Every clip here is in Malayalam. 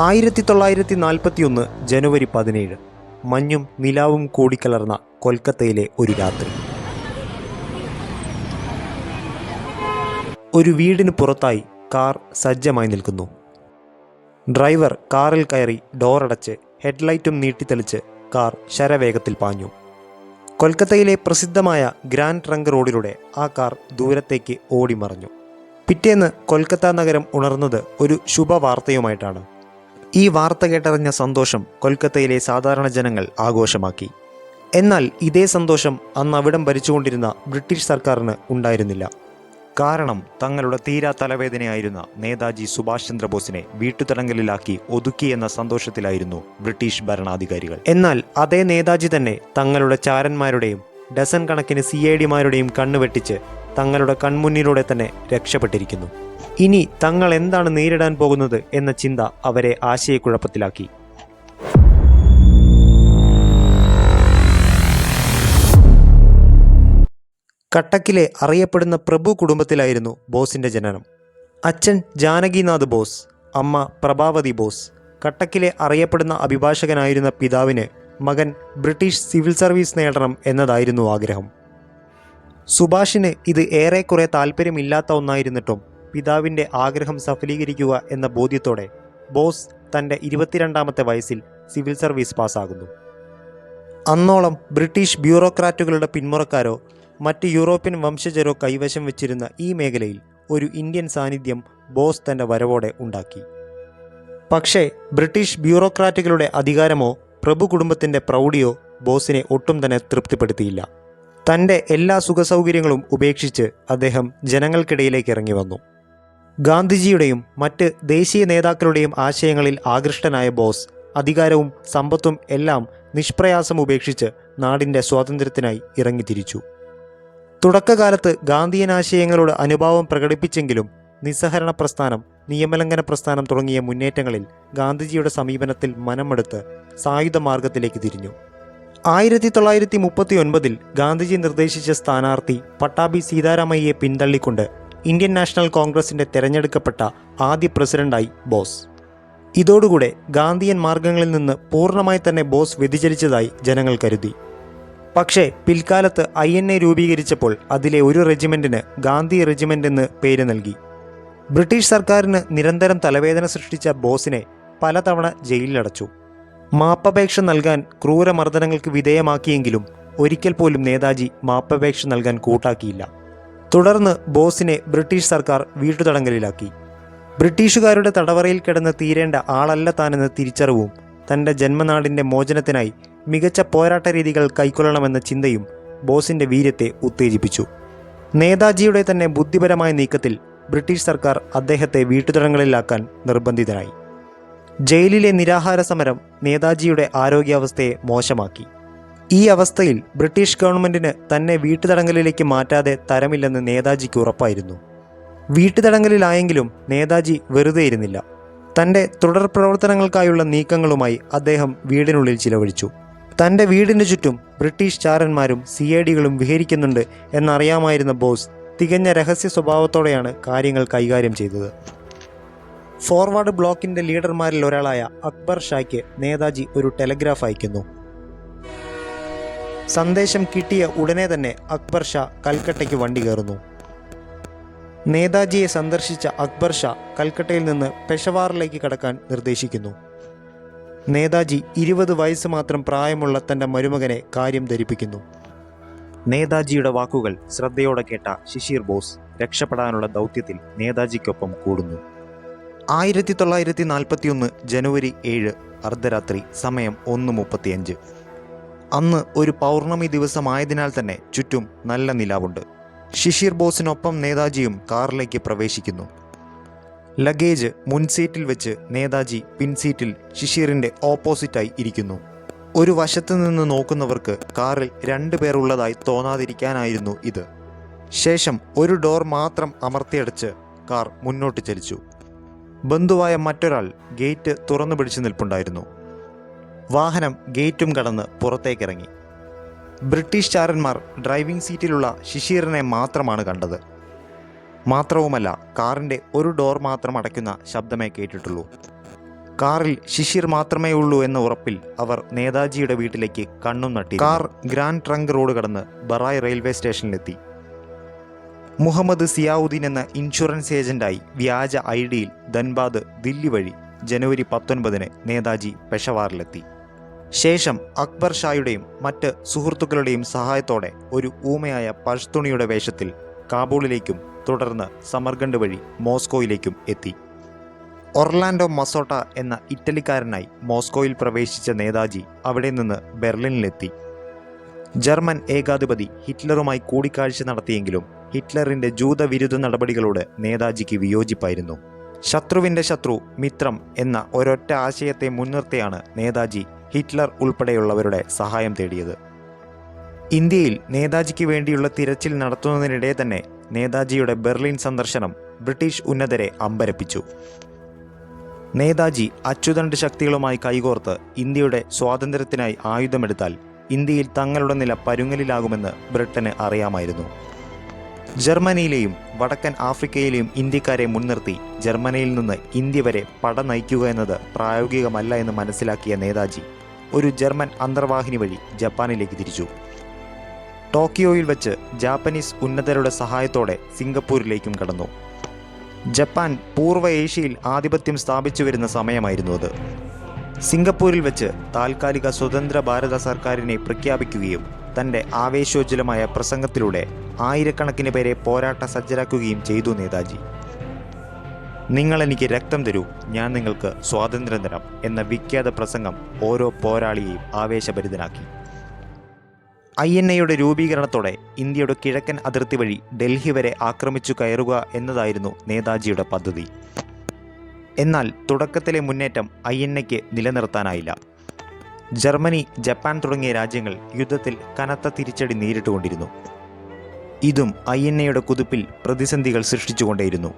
ആയിരത്തി തൊള്ളായിരത്തി നാൽപ്പത്തിയൊന്ന് ജനുവരി പതിനേഴ്. മഞ്ഞും നിലാവും കൂടിക്കലർന്ന കൊൽക്കത്തയിലെ ഒരു രാത്രി. ഒരു വീടിന് പുറത്തായി കാർ സജ്ജമായി നിൽക്കുന്നു. ഡ്രൈവർ കാറിൽ കയറി ഡോറടച്ച് ഹെഡ്ലൈറ്റും നീട്ടിത്തെളിച്ച് കാർ ശരവേഗത്തിൽ പാഞ്ഞു. കൊൽക്കത്തയിലെ പ്രസിദ്ധമായ ഗ്രാൻഡ് ട്രങ്ക് റോഡിലൂടെ ആ കാർ ദൂരത്തേക്ക് ഓടിമറഞ്ഞു. പിറ്റേന്ന് കൊൽക്കത്ത നഗരം ഉണർന്നത് ഒരു ശുഭവാർത്തയുമായിട്ടാണ്. ഈ വാർത്ത കേട്ടറിഞ്ഞ സന്തോഷം കൊൽക്കത്തയിലെ സാധാരണ ജനങ്ങൾ ആഘോഷമാക്കി. എന്നാൽ ഇതേ സന്തോഷം അന്ന് അവിടം ഭരിച്ചുകൊണ്ടിരുന്ന ബ്രിട്ടീഷ് സർക്കാരിന് ഉണ്ടായിരുന്നില്ല. കാരണം തങ്ങളുടെ തീരാ തലവേദനയായിരുന്ന നേതാജി സുഭാഷ് ചന്ദ്രബോസിനെ വീട്ടുതടങ്കലിലാക്കി ഒതുക്കിയെന്ന സന്തോഷത്തിലായിരുന്നു ബ്രിട്ടീഷ് ഭരണാധികാരികൾ. എന്നാൽ അതേ നേതാജി തന്നെ തങ്ങളുടെ ചാരന്മാരുടെയും ഡസൻ കണക്കിന് സി ഐ ഡിമാരുടെയും കണ്ണുവെട്ടിച്ച് തങ്ങളുടെ കൺമുന്നിലൂടെ തന്നെ രക്ഷപ്പെട്ടിരിക്കുന്നു. ഇനി തങ്ങൾ എന്താണ് നേരിടാൻ പോകുന്നത് എന്ന ചിന്ത അവരെ ആശയക്കുഴപ്പത്തിലാക്കി. കട്ടക്കിലെ അറിയപ്പെടുന്ന പ്രഭു കുടുംബത്തിലായിരുന്നു ബോസിന്റെ ജനനം. അച്ഛൻ ജാനകിനാഥ് ബോസ് അമ്മ പ്രഭാവതി ബോസ്. കട്ടക്കിലെ അറിയപ്പെടുന്ന അഭിഭാഷകനായിരുന്ന പിതാവിന് മകൻ ബ്രിട്ടീഷ് സിവിൽ സർവീസ് നേടണം എന്നതായിരുന്നു ആഗ്രഹം. സുഭാഷിന് ഇത് ഏറെക്കുറെ താല്പര്യമില്ലാത്ത ഒന്നായിരുന്നിട്ടും പിതാവിന്റെ ആഗ്രഹം സഫലീകരിക്കുക എന്ന ബോധ്യത്തോടെ ബോസ് തന്റെ ഇരുപത്തിരണ്ടാമത്തെ വയസ്സിൽ സിവിൽ സർവീസ് പാസ്സാകുന്നു. അന്നോളം ബ്രിട്ടീഷ് ബ്യൂറോക്രാറ്റുകളുടെ പിന്മുറക്കാരോ മറ്റ് യൂറോപ്യൻ വംശജരോ കൈവശം വെച്ചിരുന്ന ഈ മേഖലയിൽ ഒരു ഇന്ത്യൻ സാന്നിധ്യം ബോസ് തന്റെ വരവോടെ ഉണ്ടാക്കി. പക്ഷേ ബ്രിട്ടീഷ് ബ്യൂറോക്രാറ്റുകളുടെ അധികാരമോ പ്രഭു കുടുംബത്തിന്റെ പ്രൗഢിയോ ബോസിനെ ഒട്ടും തന്നെ തൃപ്തിപ്പെടുത്തിയില്ല. തന്റെ എല്ലാ സുഖസൗകര്യങ്ങളും ഉപേക്ഷിച്ച് അദ്ദേഹം ജനങ്ങൾക്കിടയിലേക്ക് ഇറങ്ങി വന്നു. ഗാന്ധിജിയുടെയും മറ്റ് ദേശീയ നേതാക്കളുടെയും ആശയങ്ങളിൽ ആകൃഷ്ടനായ ബോസ്. അധികാരവും സമ്പത്തും എല്ലാം നിഷ്പ്രയാസം ഉപേക്ഷിച്ച് നാടിന്റെ സ്വാതന്ത്ര്യത്തിനായി ഇറങ്ങിത്തിരിച്ചു. തുടക്കകാലത്ത് ഗാന്ധിയൻ ആശയങ്ങളോട് അനുഭാവം പ്രകടിപ്പിച്ചെങ്കിലും നിസ്സഹരണ പ്രസ്ഥാനം നിയമലംഘന പ്രസ്ഥാനം തുടങ്ങിയ മുന്നേറ്റങ്ങളിൽ ഗാന്ധിജിയുടെ സമീപനത്തിൽ മനമെടുത്ത് സായുധ മാർഗത്തിലേക്ക് തിരിഞ്ഞു. ആയിരത്തി തൊള്ളായിരത്തി മുപ്പത്തി ഒൻപതിൽ ഗാന്ധിജി നിർദ്ദേശിച്ച സ്ഥാനാർത്ഥി പട്ടാഭി സീതാരാമയ്യെ പിന്തള്ളിക്കൊണ്ട് ഇന്ത്യൻ നാഷണൽ കോൺഗ്രസിന്റെ തിരഞ്ഞെടുക്കപ്പെട്ട ആദ്യ പ്രസിഡന്റായി ബോസ്. ഇതോടുകൂടെ ഗാന്ധിയൻ മാർഗങ്ങളിൽ നിന്ന് പൂർണമായി തന്നെ ബോസ് വ്യതിചലിച്ചതായി ജനങ്ങൾ കരുതി. പക്ഷേ പിൽക്കാലത്ത് ഐ എൻ എ രൂപീകരിച്ചപ്പോൾ അതിലെ ഒരു റെജിമെന്റിന് ഗാന്ധി റെജിമെന്റ് എന്ന് പേര് നൽകി. ബ്രിട്ടീഷ് സർക്കാരിന് നിരന്തരം തലവേദന സൃഷ്ടിച്ച ബോസിനെ പലതവണ ജയിലിലടച്ചു മാപ്പപേക്ഷ നൽകാൻ ക്രൂരമർദ്ദനങ്ങൾക്ക് വിധേയമാക്കിയെങ്കിലും ഒരിക്കൽ പോലും നേതാജി മാപ്പപേക്ഷ നൽകാൻ കൂട്ടാക്കിയില്ല. തുടർന്ന് ബോസിനെ ബ്രിട്ടീഷ് സർക്കാർ വീട്ടുതടങ്കലിലാക്കി. ബ്രിട്ടീഷുകാരുടെ തടവറയിൽ കിടന്ന് തീരേണ്ട ആളല്ല താനെന്ന തിരിച്ചറിവും തന്റെ ജന്മനാടിന്റെ മോചനത്തിനായി മികച്ച പോരാട്ട രീതികൾ കൈക്കൊള്ളണമെന്ന ചിന്തയും ബോസിന്റെ വീര്യത്തെ ഉത്തേജിപ്പിച്ചു. നേതാജിയുടെ തന്നെ ബുദ്ധിപരമായ നീക്കത്തിൽ ബ്രിട്ടീഷ് സർക്കാർ അദ്ദേഹത്തെ വീട്ടുതടങ്കലിലാക്കാൻ നിർബന്ധിതനായി. ജയിലിലെ നിരാഹാര സമരം നേതാജിയുടെ ആരോഗ്യാവസ്ഥയെ മോശമാക്കി. ഈ അവസ്ഥയിൽ ബ്രിട്ടീഷ് ഗവൺമെന്റിന് തന്നെ വീട്ടുതടങ്കലിലേക്ക് മാറ്റാതെ തരമില്ലെന്ന് നേതാജിക്ക് ഉറപ്പായിരുന്നു. വീട്ടുതടങ്കലിലായെങ്കിലും നേതാജി വെറുതെ ഇരുന്നില്ല. തന്റെ തുടർ പ്രവർത്തനങ്ങൾക്കായുള്ള നീക്കങ്ങളുമായി അദ്ദേഹം വീടിനുള്ളിൽ ചിലവഴിച്ചു. തന്റെ വീടിനു ചുറ്റും ബ്രിട്ടീഷ് ചാരന്മാരും സി ഐ ഡികളും വിഹരിക്കുന്നുണ്ട് എന്നറിയാമായിരുന്ന ബോസ് തികഞ്ഞ രഹസ്യ സ്വഭാവത്തോടെയാണ് കാര്യങ്ങൾ കൈകാര്യം ചെയ്തത്. ഫോർവേഡ് ബ്ലോക്കിന്റെ ലീഡർമാരിൽ ഒരാളായ അക്ബർ ഷായ്ക്ക് നേതാജി ഒരു ടെലഗ്രാഫ് അയക്കുന്നു. സന്ദേശം കിട്ടിയ ഉടനെ തന്നെ അക്ബർ ഷാ കൽക്കട്ടയ്ക്ക് വണ്ടി കയറുന്നു. നേതാജിയെ സന്ദർശിച്ച അക്ബർ ഷാ കൽക്കട്ടയിൽ നിന്ന് പെഷവാറിലേക്ക് കടക്കാൻ നിർദ്ദേശിക്കുന്നു. നേതാജി ഇരുപത് വയസ്സ് മാത്രം പ്രായമുള്ള തന്റെ മരുമകനെ കാര്യം ധരിപ്പിക്കുന്നു. നേതാജിയുടെ വാക്കുകൾ ശ്രദ്ധയോടെ കേട്ട ശിശിർ ബോസ് രക്ഷപ്പെടാനുള്ള ദൗത്യത്തിൽ നേതാജിക്കൊപ്പം കൂടുന്നു. ആയിരത്തി തൊള്ളായിരത്തി നാൽപ്പത്തിയൊന്ന് ജനുവരി ഏഴ് അർദ്ധരാത്രി സമയം ഒന്ന് മുപ്പത്തിയഞ്ച്. അന്ന് ഒരു പൗർണമി ദിവസമായതിനാൽ തന്നെ ചുറ്റും നല്ല നിലാവുണ്ട്. ശിശിർ ബോസിനൊപ്പം നേതാജിയും കാറിലേക്ക് പ്രവേശിക്കുന്നു. ലഗേജ് മുൻസീറ്റിൽ വെച്ച് നേതാജി പിൻസീറ്റിൽ ശിശിറിന്റെ ഓപ്പോസിറ്റായി ഇരിക്കുന്നു. ഒരു വശത്ത് നിന്ന് നോക്കുന്നവർക്ക് കാറിൽ രണ്ടു പേരുള്ളതായി തോന്നാതിരിക്കാനായിരുന്നു ഇത്. ശേഷം ഒരു ഡോർ മാത്രം അമർത്തിയടച്ച് കാർ മുന്നോട്ട് ചലിച്ചു. ബന്ധുവായ മറ്റൊരാൾ ഗേറ്റ് തുറന്നു പിടിച്ചു നിൽപ്പുണ്ടായിരുന്നു. വാഹനം ഗേറ്റും കടന്ന് പുറത്തേക്കിറങ്ങി. ബ്രിട്ടീഷ് ചാരന്മാർ ഡ്രൈവിംഗ് സീറ്റിലുള്ള ശിശീറിനെ മാത്രമാണ് കണ്ടത്. മാത്രവുമല്ല കാറിന്റെ ഒരു ഡോർ മാത്രം അടയ്ക്കുന്ന ശബ്ദമേ കേട്ടിട്ടുള്ളൂ. കാറിൽ ശിശിർ മാത്രമേ ഉള്ളൂ എന്ന ഉറപ്പിൽ അവർ നേതാജിയുടെ വീട്ടിലേക്ക് കണ്ണും നട്ടി. കാർ ഗ്രാൻഡ് ട്രങ്ക് റോഡ് കടന്ന് ബറായ് റെയിൽവേ സ്റ്റേഷനിലെത്തി. മുഹമ്മദ് സിയാവുദ്ദീൻ എന്ന ഇൻഷുറൻസ് ഏജന്റായി വ്യാജ ഐ ഡിയിൽ ധൻബാദ് ദില്ലി വഴി ജനുവരി പത്തൊൻപതിന് നേതാജി പെഷവാറിലെത്തി. ശേഷം അക്ബർ ഷായുടെയും മറ്റ് സുഹൃത്തുക്കളുടെയും സഹായത്തോടെ ഒരു ഊമയായ പഷ്തുണിയുടെ വേഷത്തിൽ കാബൂളിലേക്കും തുടർന്ന് സമർഗണ്ട് വഴി മോസ്കോയിലേക്കും എത്തി. ഒർലാൻഡോ മസോട്ട എന്ന ഇറ്റലിക്കാരനായി മോസ്കോയിൽ പ്രവേശിച്ച നേതാജി അവിടെ നിന്ന് ബെർലിനിലെത്തി. ജർമ്മൻ ഏകാധിപതി ഹിറ്റ്ലറുമായി കൂടിക്കാഴ്ച നടത്തിയെങ്കിലും ഹിറ്റ്ലറിന്റെ ജൂതവിരുദ്ധ നടപടികളോട് നേതാജിക്ക് വിയോജിപ്പായിരുന്നു. ശത്രുവിന്റെ ശത്രു മിത്രം എന്ന ഒരൊറ്റ ആശയത്തെ മുൻനിർത്തിയാണ് നേതാജി ഹിറ്റ്ലർ ഉൾപ്പെടെയുള്ളവരുടെ സഹായം തേടിയത്. ഇന്ത്യയിൽ നേതാജിക്ക് വേണ്ടിയുള്ള തിരച്ചിൽ നടത്തുന്നതിനിടെ തന്നെ നേതാജിയുടെ ബെർലിൻ സന്ദർശനം ബ്രിട്ടീഷ് ഉന്നതരെ അമ്പരപ്പിച്ചു. നേതാജി അച്യുതണ്ട് ശക്തികളുമായി കൈകോർത്ത് ഇന്ത്യയുടെ സ്വാതന്ത്ര്യത്തിനായി ആയുധമെടുത്താൽ ഇന്ത്യയിൽ തങ്ങളുടെ നില പരുങ്ങലിലാകുമെന്ന് ബ്രിട്ടന് അറിയാമായിരുന്നു. ജർമ്മനിയിലെയും വടക്കൻ ആഫ്രിക്കയിലെയും ഇന്ത്യക്കാരെ മുൻനിർത്തി ജർമ്മനിയിൽ നിന്ന് ഇന്ത്യ വരെ പട നയിക്കുക എന്നത് പ്രായോഗികമല്ല എന്ന് മനസ്സിലാക്കിയ നേതാജി ഒരു ജർമ്മൻ അന്തർവാഹിനി വഴി ജപ്പാനിലേക്ക് തിരിച്ചു. ടോക്കിയോയിൽ വെച്ച് ജാപ്പനീസ് ഉന്നതരുടെ സഹായത്തോടെ സിംഗപ്പൂരിലേക്കും കടന്നു. ജപ്പാൻ പൂർവ ഏഷ്യയിൽ ആധിപത്യം സ്ഥാപിച്ചു വരുന്ന സമയമായിരുന്നു അത്. സിംഗപ്പൂരിൽ വെച്ച് താൽക്കാലിക സ്വതന്ത്ര ഭാരത സർക്കാരിനെ പ്രഖ്യാപിക്കുകയും തന്റെ ആവേശോജ്വലമായ പ്രസംഗത്തിലൂടെ ആയിരക്കണക്കിന് പേരെ പോരാട്ട സജ്ജരാക്കുകയും ചെയ്തു നേതാജി. നിങ്ങൾ എനിക്ക് രക്തം തരൂ. ഞാൻ നിങ്ങൾക്ക് സ്വാതന്ത്ര്യം തരാം എന്ന വിഖ്യാത പ്രസംഗം ഓരോ പോരാളിയെയും ആവേശഭരിതനാക്കി. ഐ എൻ എയുടെ രൂപീകരണത്തോടെ ഇന്ത്യയുടെ കിഴക്കൻ അതിർത്തി വഴി ഡൽഹി വരെ ആക്രമിച്ചു കയറുക എന്നതായിരുന്നു നേതാജിയുടെ പദ്ധതി. എന്നാൽ തുടക്കത്തിലെ മുന്നേറ്റം ഐ എൻ എക്ക് നിലനിർത്താനായില്ല. ജർമ്മനി ജപ്പാൻ തുടങ്ങിയ രാജ്യങ്ങൾ യുദ്ധത്തിൽ കനത്ത തിരിച്ചടി നേരിട്ടുകൊണ്ടിരുന്നു. ഇതും ഐ എൻ എയുടെ കുതിപ്പിൽ പ്രതിസന്ധികൾ സൃഷ്ടിച്ചുകൊണ്ടേയിരുന്നു.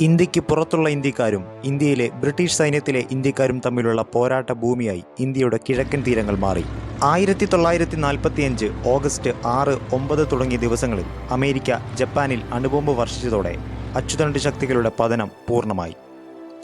ഇന്ത്യയ്ക്ക് പുറത്തുള്ള ഇന്ത്യക്കാരും ഇന്ത്യയിലെ ബ്രിട്ടീഷ് സൈന്യത്തിലെ ഇന്ത്യക്കാരും തമ്മിലുള്ള പോരാട്ട ഭൂമിയായി ഇന്ത്യയുടെ കിഴക്കൻ തീരങ്ങൾ മാറി. ആയിരത്തി തൊള്ളായിരത്തി നാൽപ്പത്തിയഞ്ച് ഓഗസ്റ്റ് ആറ് ഒമ്പത് തുടങ്ങിയ ദിവസങ്ങളിൽ അമേരിക്ക ജപ്പാനിൽ അണുബോംബ് വർഷിച്ചതോടെ അച്ചുതണ്ട് ശക്തികളുടെ പതനം പൂർണമായി.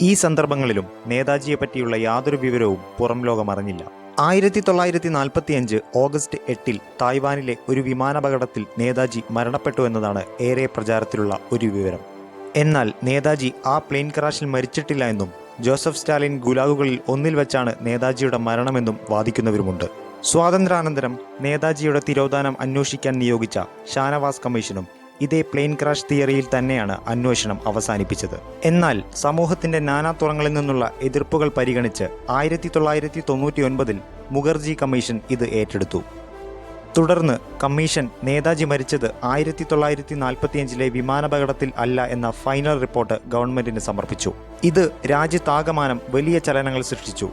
ഈ സന്ദർഭങ്ങളിലും നേതാജിയെ പറ്റിയുള്ള യാതൊരു വിവരവും പുറം ലോകം അറിഞ്ഞില്ല. ആയിരത്തി തൊള്ളായിരത്തി നാൽപ്പത്തിയഞ്ച് ഓഗസ്റ്റ് എട്ടിൽ തായ്വാനിലെ ഒരു വിമാനാപകടത്തിൽ നേതാജി മരണപ്പെട്ടു എന്നതാണ് ഏറെ പ്രചാരത്തിലുള്ള ഒരു വിവരം. എന്നാൽ നേതാജി ആ പ്ലെയിൻ ക്രാഷിൽ മരിച്ചിട്ടില്ല എന്നും ജോസഫ് സ്റ്റാലിൻ ഗുലാഗുകളിൽ ഒന്നിൽ വെച്ചാണ് നേതാജിയുടെ മരണമെന്നും വാദിക്കുന്നവരുമുണ്ട്. സ്വാതന്ത്ര്യാനന്തരം നേതാജിയുടെ തിരോധാനം അന്വേഷിക്കാൻ നിയോഗിച്ച ഷാനവാസ് കമ്മീഷനും ഇതേ പ്ലെയിൻ ക്രാഷ് തിയറിയിൽ തന്നെയാണ് അന്വേഷണം അവസാനിപ്പിച്ചത്. എന്നാൽ സമൂഹത്തിന്റെ നാനാതുറങ്ങളിൽ നിന്നുള്ള എതിർപ്പുകൾ പരിഗണിച്ച് ആയിരത്തി തൊള്ളായിരത്തി തൊണ്ണൂറ്റി ഒൻപതിൽ മുഖർജി കമ്മീഷൻ ഇത് ഏറ്റെടുത്തു. തുടർന്ന് കമ്മീഷൻ നേതാജി മരിച്ചത് ആയിരത്തി തൊള്ളായിരത്തി നാൽപ്പത്തിയഞ്ചിലെ വിമാനാപകടത്തിൽ അല്ല എന്ന ഫൈനൽ റിപ്പോർട്ട് ഗവൺമെന്റിന് സമർപ്പിച്ചു. ഇത് രാജ്യത്താകമാനം വലിയ ചലനങ്ങൾ സൃഷ്ടിച്ചു.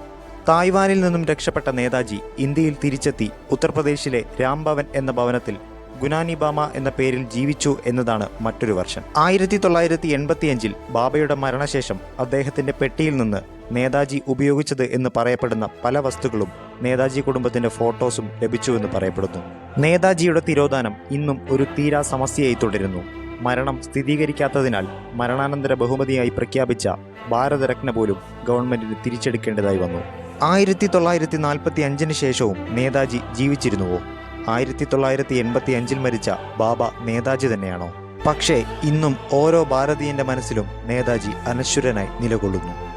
തായ്വാനിൽ നിന്നും രക്ഷപ്പെട്ട നേതാജി ഇന്ത്യയിൽ തിരിച്ചെത്തി ഉത്തർപ്രദേശിലെ രാംഭവൻ എന്ന ഭവനത്തിൽ ഗുനാനി ബാമ എന്ന പേരിൽ ജീവിച്ചു എന്നതാണ് മറ്റൊരു വർഷം. ആയിരത്തി തൊള്ളായിരത്തി എൺപത്തിയഞ്ചിൽ ബാബയുടെ മരണശേഷം അദ്ദേഹത്തിന്റെ പെട്ടിയിൽ നിന്ന് നേതാജി ഉപയോഗിച്ചത് എന്ന് പറയപ്പെടുന്ന പല വസ്തുക്കളും നേതാജി കുടുംബത്തിന്റെ ഫോട്ടോസും ലഭിച്ചുവെന്ന് പറയപ്പെടുന്നു. നേതാജിയുടെ തിരോധാനം ഇന്നും ഒരു തീരാ സമസ്യയായി തുടരുന്നു. മരണം സ്ഥിരീകരിക്കാത്തതിനാൽ മരണാനന്തര ബഹുമതിയായി പ്രഖ്യാപിച്ച ഭാരതരത്ന പോലും ഗവൺമെന്റിന് തിരിച്ചെടുക്കേണ്ടതായി വന്നു. ആയിരത്തി തൊള്ളായിരത്തി നാൽപ്പത്തി അഞ്ചിന് ശേഷവും നേതാജി ജീവിച്ചിരുന്നുവോ? ആയിരത്തി തൊള്ളായിരത്തി എൺപത്തി അഞ്ചിൽ മരിച്ച ബാബ നേതാജി തന്നെയാണോ? പക്ഷേ ഇന്നും ഓരോ ഭാരതീയന്റെ മനസ്സിലും നേതാജി അനശ്വരനായി നിലകൊള്ളുന്നു.